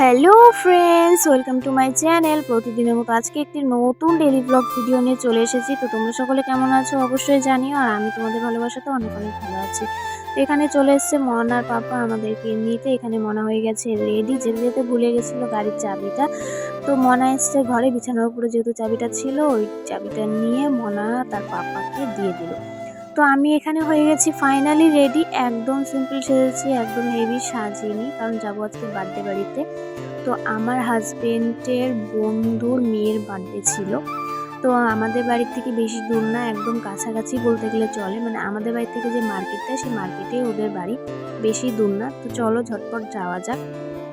Hello friends welcome to my channel প্রতিদিনের মতো আজকে একটি নতুন ডেলি ব্লগ ভিডিও নিয়ে চলে এসেছি। তো তোমরা সকলে কেমন আছো? অবশ্যই জানিও। আর আমি তোমাদের ভালোবাসাতে অনেক অনেক ভালো আছি। এখানে চলে এসছে মনার পাপা আমাদেরকে নিতে। এখানে মনা হয়ে গেছে রেডি যেতে যেতে ভুলে গেছিল গাড়ির চাবিটা। তো মনা এসছে ঘরে, বিছানার উপরে যেহেতু চাবিটা ছিল, ওই চাবিটা নিয়ে মনা তার পাপাকে দিয়ে দিল। তো আমি এখানে হয়ে গেছি ফাইনালি রেডি একদম সিম্পল সেজেছি, একদম হেভি সাজিনি, কারণ যাব আজকে বার্থডে বাড়িতে। তো আমার হাজবেন্ডের বন্ধুর মেয়ের বার্থডে ছিল। তো আমাদের বাড়ির থেকে বেশি দূর না, একদম কাছাকাছি বলতে গেলে চলে। মানে আমাদের বাড়ি থেকে যে মার্কেটটা সেই মার্কেটেই ওদের বাড়ি। বেশি দূর না। তো চলো ঝটপট যাওয়া যাক।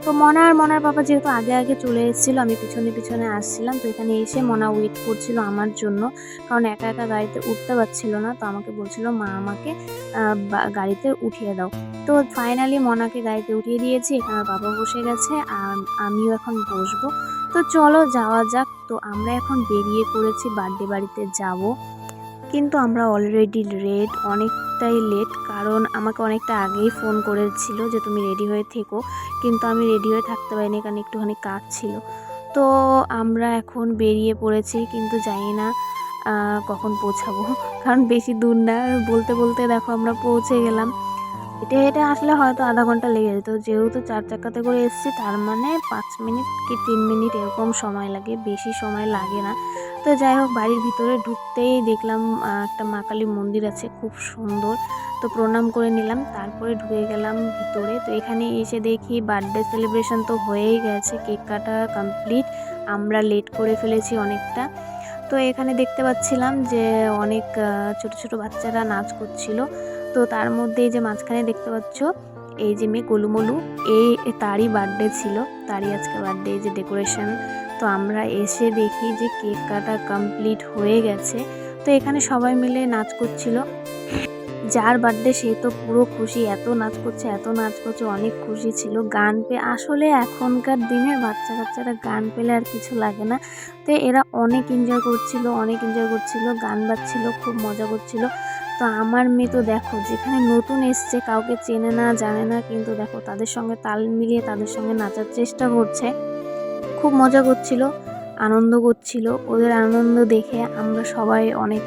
তো মনা আর মনার বাবা যেহেতু আগে আগে চলে এসেছিল, আমি পিছনে পিছনে আসছিলাম, তো এখানে এসে মনা ওয়েট করছিল আমার জন্য। কারণ একা একা গাড়িতে উঠতে পারছিল না, তো আমাকে বলছিল, মা, আমাকে গাড়িতে উঠিয়ে দাও। তো ফাইনালি মনাকে গাড়িতে উঠিয়ে দিয়েছি, এখানে বাবা বসে গেছে, আর আমিও এখন বসবো। তো চলো যাওয়া যাক, তো আমরা এখন বেরিয়ে পড়েছি বার্থডে বাড়িতে যাব। কিন্তু আমরা অলরেডি রেড অনেকটাই লেট কারণ আমাকে অনেকটা আগেই ফোন করেছিল যে তুমি রেডি হয়ে থেকো। কিন্তু আমি রেডি হয়ে থাকতে পারিনি কারণ একটুখানি কাজ ছিল। তো আমরা এখন বেরিয়ে পড়েছি কিন্তু জানি না কখন পৌঁছাবো। কারণ বেশি দূর না। বলতে বলতে দেখো আমরা পৌঁছে গেলাম। হেঁটে হেঁটে আসলে হয়তো আধা ঘণ্টা লেগে যেত। যেহেতু চার চাকাতে করে এসেছি, তার মানে পাঁচ মিনিট কি তিন মিনিট এরকম সময় লাগে। বেশি সময় লাগে না। তো যাই হোক, বাড়ির ভিতরে ঢুকতেই দেখলাম একটা মা কালী মন্দির আছে, খুব সুন্দর। তো প্রণাম করে নিলাম, তারপরে ঢুকে গেলাম ভিতরে। তো এখানে এসে দেখি বার্থডে সেলিব্রেশন তো হয়েই গেছে, কেক কাটা কমপ্লিট আমরা লেট করে ফেলেছি অনেকটা। তো এখানে দেখতে পাচ্ছিলাম যে অনেক ছোট ছোট বাচ্চারা নাচ করছিল। তো তার মধ্যে এই যে মাঝখানে দেখতে পাচ্ছ, এই যে মেয়ে গোলুমলু, এই তারই বার্থডে ছিল। তারই আজকে বার্থডে এই যে ডেকোরেশন তো আমরা এসে দেখি যে কেক কাটা কমপ্লিট হয়ে গেছে। তো এখানে সবাই মিলে নাচ করছিল। যার বার্থডে সে তো পুরো খুশি, এত নাচ করছে, এত নাচ করছে, অনেক খুশি ছিল। গান পেয়ে আসলে এখনকার দিনে বাচ্চা কাচ্চারা গান পেলে আর কিছু লাগে না। তো এরা অনেক এনজয় করছিল, অনেক এনজয় করছিল, গান বাজছিল, খুব মজা করছিল। তো আমার মেয়ে তো দেখো, যেখানে নতুন এসছে, কাউকে চেনে না, জানে না, কিন্তু দেখো তাদের সঙ্গে তাল মিলিয়ে তাদের সঙ্গে নাচার চেষ্টা করছে। খুব মজা করছিল, আনন্দ করছিল। ওদের আনন্দ দেখে আমরা সবাই অনেক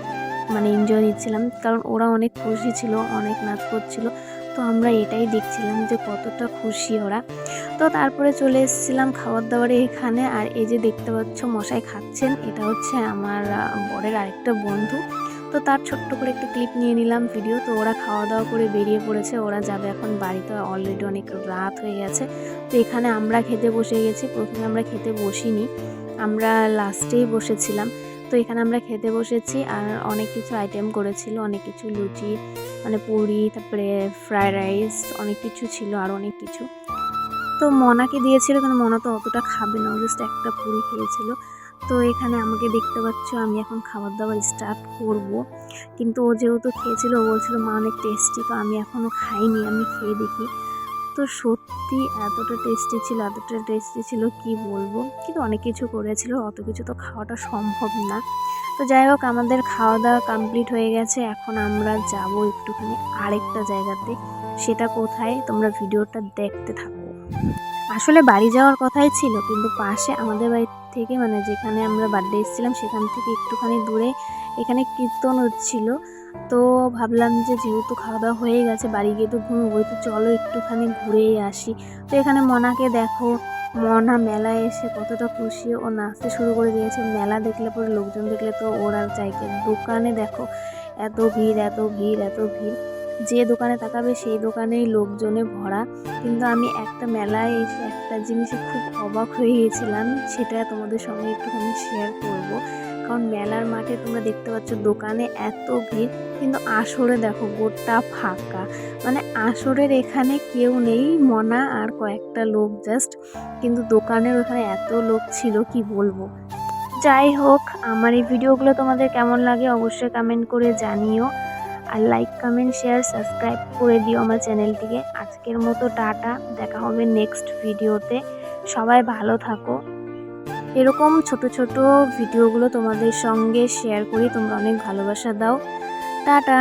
মানে এনজয় নিচ্ছিলাম। কারণ ওরা অনেক খুশি ছিল, অনেক নাচ করছিল। তো আমরা এটাই দেখছিলাম যে কতটা খুশি ওরা। তো তারপরে চলে এসেছিলাম খাবার দাবারে এখানে। আর এই যে দেখতে পাচ্ছ মশাই খাচ্ছেন, এটা হচ্ছে আমার বরের আরেকটা বন্ধু। তো তার ছোট্ট করে একটা ক্লিপ নিয়ে নিলাম ভিডিও তো ওরা খাওয়া দাওয়া করে বেরিয়ে পড়েছে, ওরা যাবে এখন বাড়িতে। অলরেডি অনেক রাত হয়ে গেছে। তো এখানে আমরা খেতে বসে গেছি। প্রথমে আমরা খেতে বসিনি। আমরা লাস্টেই বসেছিলাম। তো এখানে আমরা খেতে বসেছি আর অনেক কিছু আইটেম করেছিল। অনেক কিছু লুচি মানে পুরি, তারপরে ফ্রায়েড রাইস অনেক কিছু ছিল আর অনেক কিছু। তো মনাকে দিয়েছিল, কিন্তু মনা তো অতটা খাবে না। জাস্ট একটা পুরি খেয়েছিল। তো এখানে আমাকে দেখতে পাচ্ছ, আমি এখন খাবার দাবার স্টার্ট করব। কিন্তু ও যেহেতু খেয়েছিল বলছিল, মা, অনেক টেস্টি তো আমি এখনও খাইনি, আমি খেয়ে দেখি। তো সত্যি এতটা টেস্টি ছিল, এতটা টেস্টি ছিল, কি বলব? কিন্তু অনেক কিছু করেছিল, অত কিছু তো খাওয়াটা সম্ভব না। তো যাই হোক, আমাদের খাওয়া দাওয়া কমপ্লিট হয়ে গেছে। এখন আমরা যাব একটুখানি আরেকটা জায়গাতে। সেটা কোথায়? তোমরা ভিডিওটা দেখতে থাকো। আসলে বাড়ি যাওয়ার কথাই ছিল, কিন্তু পাশে আমাদের বাড়ি থেকে মানে যেখানে আমরা বার্থডে এসেছিলাম সেখান থেকে একটুখানি দূরে এখানে কীর্তন হচ্ছিল। তো ভাবলাম যে যেহেতু খাওয়া দাওয়া হয়ে গেছে, বাড়ি গিয়ে তো ঘুমোবই তো চলো একটুখানি ঘুরেই আসি। তো এখানে মনাকে দেখো, মনা মেলায় এসে কতটা খুশি, ও নাচতে শুরু করে দিয়েছে। মেলা দেখলে পরে লোকজন দেখলে তো ওরা চাইকে দোকানে দেখো, এত ভিড় এত ভিড় এত ভিড়। যে দোকানে তাকাবে সেই দোকানেই লোকজনে ভরা। কিন্তু আমি একটা মেলায় এসে একটা জিনিসে খুব অবাক হয়ে গিয়েছিলাম সেটা তোমাদের সঙ্গে একটুখানি শেয়ার করব। কারণ মেলার মাঠে তোমরা দেখতে পাচ্ছ দোকানে এত ভিড়, কিন্তু আসরে দেখো গোটা ফাঁকা। মানে আসরের এখানে কেউ নেই, মনা আর কয়েকটা লোক জাস্ট কিন্তু দোকানের ওখানে এত লোক ছিল, কি বলব? যাই হোক, আমার এই ভিডিওগুলো তোমাদের কেমন লাগে অবশ্যই কমেন্ট করে জানিও। আর লাইক কমেন্ট শেয়ার সাবস্ক্রাইব করে দিও আমার চ্যানেলটিকে আজকের মতো টাটা, দেখা হবে নেক্সট ভিডিওতে সবাই ভালো থাকো। এরকম ছোট ছোট ভিডিওগুলো তোমাদের সঙ্গে শেয়ার করি, তোমরা অনেক ভালোবাসা দাও। টাটা!